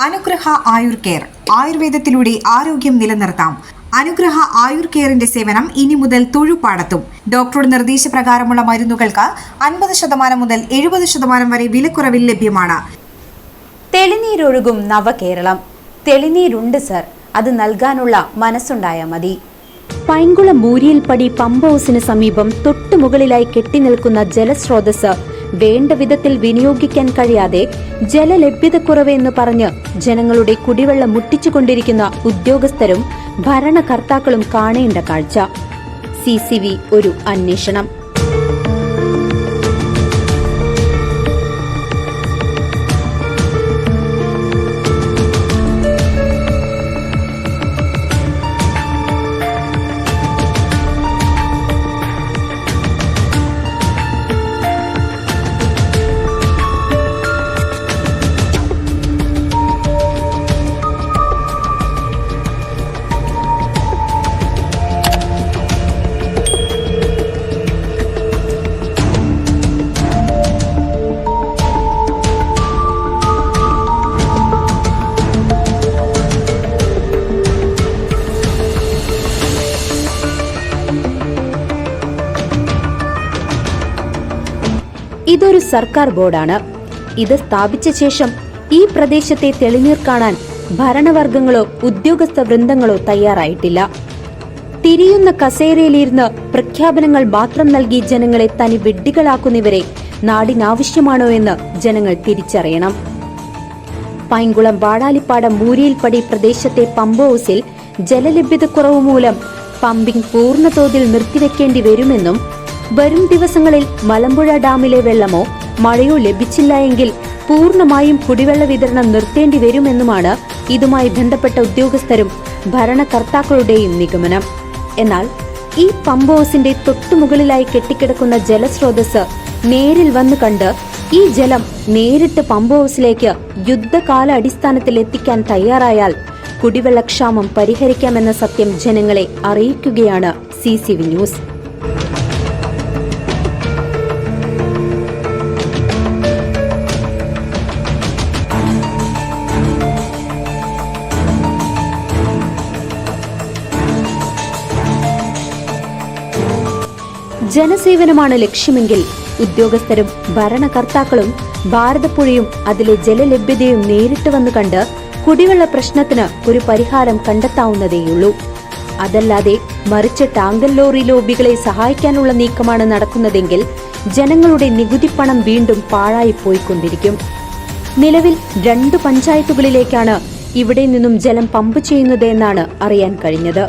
അനുഗ്രഹ ആയുർ കെയർ. ആയുർവേദത്തിലൂടെ ആരോഗ്യം നിലനിർത്താം. അനുഗ്രഹ ആയുർ കെയറിന്റെ സേവനം ഇനി മുതൽ തൊഴുപാടത്തും. ഡോക്ടറുടെ നിർദ്ദേശപ്രകാരമുള്ള മരുന്നുകൾക്ക് അൻപത് ശതമാനം മുതൽ എഴുപത് ശതമാനം വരെ വിലക്കുറവിൽ ലഭ്യമാണ്. തെളിനീരൊഴുകും നവകേരളം. തെളിനീരുണ്ട് സർ. അത് നൽകാനുള്ള മനസ്സുണ്ടായാൽ മതി. പൈങ്കുളം മൂരിയിൽപ്പടി പമ്പ് ഹൗസിന് സമീപം തൊട്ടുമുകളിലായി കെട്ടിനിൽക്കുന്ന ജലസ്രോതസ് വേണ്ട വിധത്തിൽ വിനിയോഗിക്കാൻ കഴിയാതെ ജലലഭ്യതക്കുറവ് എന്ന് പറഞ്ഞ് ജനങ്ങളുടെ കുടിവെള്ളം മുട്ടിച്ചുകൊണ്ടിരിക്കുന്ന ഉദ്യോഗസ്ഥരും ഭരണകർത്താക്കളും കാണേണ്ട കാഴ്ച. സി ഒരു അന്വേഷണം. ഇതൊരു സർക്കാർ ബോർഡാണ്. ഇത് സ്ഥാപിച്ച ശേഷം ഈ പ്രദേശത്തെ തെളിനീർ കാണാൻ ഭരണവർഗങ്ങളോ ഉദ്യോഗസ്ഥ വൃന്ദങ്ങളോ തയ്യാറായിട്ടില്ല. തിരിയുന്ന കസേരയിലിരുന്ന് പ്രഖ്യാപനങ്ങൾ മാത്രം നൽകി ജനങ്ങളെ തനി വെഡ്ഡികളാക്കുന്നവരെ നാടിനാവശ്യമാണോ എന്ന് ജനങ്ങൾ തിരിച്ചറിയണം. പൈങ്കുളം വാടാലിപ്പാടം മൂരിയിൽപ്പടി പ്രദേശത്തെ പമ്പ് ഹൗസിൽ ജലലഭ്യതക്കുറവ് മൂലം പമ്പിംഗ് പൂർണതോതിൽ നിർത്തിവെക്കേണ്ടി വരുമെന്നും വരും ദിവസങ്ങളിൽ മലമ്പുഴ ഡാമിലെ വെള്ളമോ മഴയോ ലഭിച്ചില്ല എങ്കിൽ പൂർണമായും കുടിവെള്ള വിതരണം നിർത്തേണ്ടി വരുമെന്നുമാണ് ഇതുമായി ബന്ധപ്പെട്ട ഉദ്യോഗസ്ഥരും ഭരണകർത്താക്കളുടെയും നിഗമനം. എന്നാൽ ഈ പമ്പ് ഹൗസിന്റെ തൊട്ടുമുകളിലായി കെട്ടിക്കിടക്കുന്ന ജലസ്രോതസ് നേരിൽ വന്നു കണ്ട് ഈ ജലം നേരിട്ട് പമ്പ് ഹൗസിലേക്ക് യുദ്ധകാല അടിസ്ഥാനത്തിൽ എത്തിക്കാൻ തയ്യാറായാൽ കുടിവെള്ളക്ഷാമം പരിഹരിക്കാമെന്ന സത്യം ജനങ്ങളെ അറിയിക്കുകയാണ് സി ന്യൂസ്. ജനസേവനമാണ് ലക്ഷ്യമെങ്കിൽ ഉദ്യോഗസ്ഥരും ഭരണകർത്താക്കളും ഭാരതപ്പുഴയും അതിലെ ജലലഭ്യതയും നേരിട്ട് വന്നു കണ്ട് കുടിവെള്ള പ്രശ്നത്തിന് ഒരു പരിഹാരം കണ്ടെത്താവുന്നതേയുള്ളൂ. അതല്ലാതെ മറിച്ച് ടാങ്കൽ ലോറി ലോബികളെ സഹായിക്കാനുള്ള നീക്കമാണ് നടക്കുന്നതെങ്കിൽ ജനങ്ങളുടെ നികുതി പണം വീണ്ടും പാഴായി പോയിക്കൊണ്ടിരിക്കും. നിലവിൽ രണ്ട് പഞ്ചായത്തുകളിലേക്കാണ് ഇവിടെ നിന്നും ജലം പമ്പ് ചെയ്യുന്നത് എന്നാണ് അറിയാൻ കഴിഞ്ഞത്.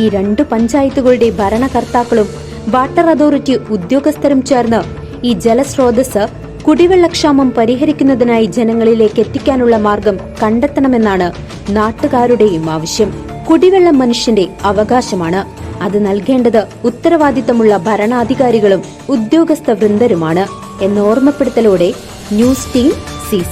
ഈ രണ്ട് പഞ്ചായത്തുകളുടെ ഭരണകർത്താക്കളും വാട്ടർ അതോറിറ്റി ഉദ്യോഗസ്ഥരും ചേർന്ന് ഈ ജലസ്രോതസ് കുടിവെള്ളക്ഷാമം പരിഹരിക്കുന്നതിനായി ജനങ്ങളിലേക്ക് എത്തിക്കാനുള്ള മാർഗം കണ്ടെത്തണമെന്നാണ് നാട്ടുകാരുടെയും ആവശ്യം. കുടിവെള്ളം മനുഷ്യന്റെ അവകാശമാണ്. അത് നൽകേണ്ടത് ഉത്തരവാദിത്തമുള്ള ഭരണാധികാരികളും ഉദ്യോഗസ്ഥ വൃന്ദരുമാണ് എന്ന ഓർമ്മപ്പെടുത്തലോടെ ന്യൂസ് ടീം സി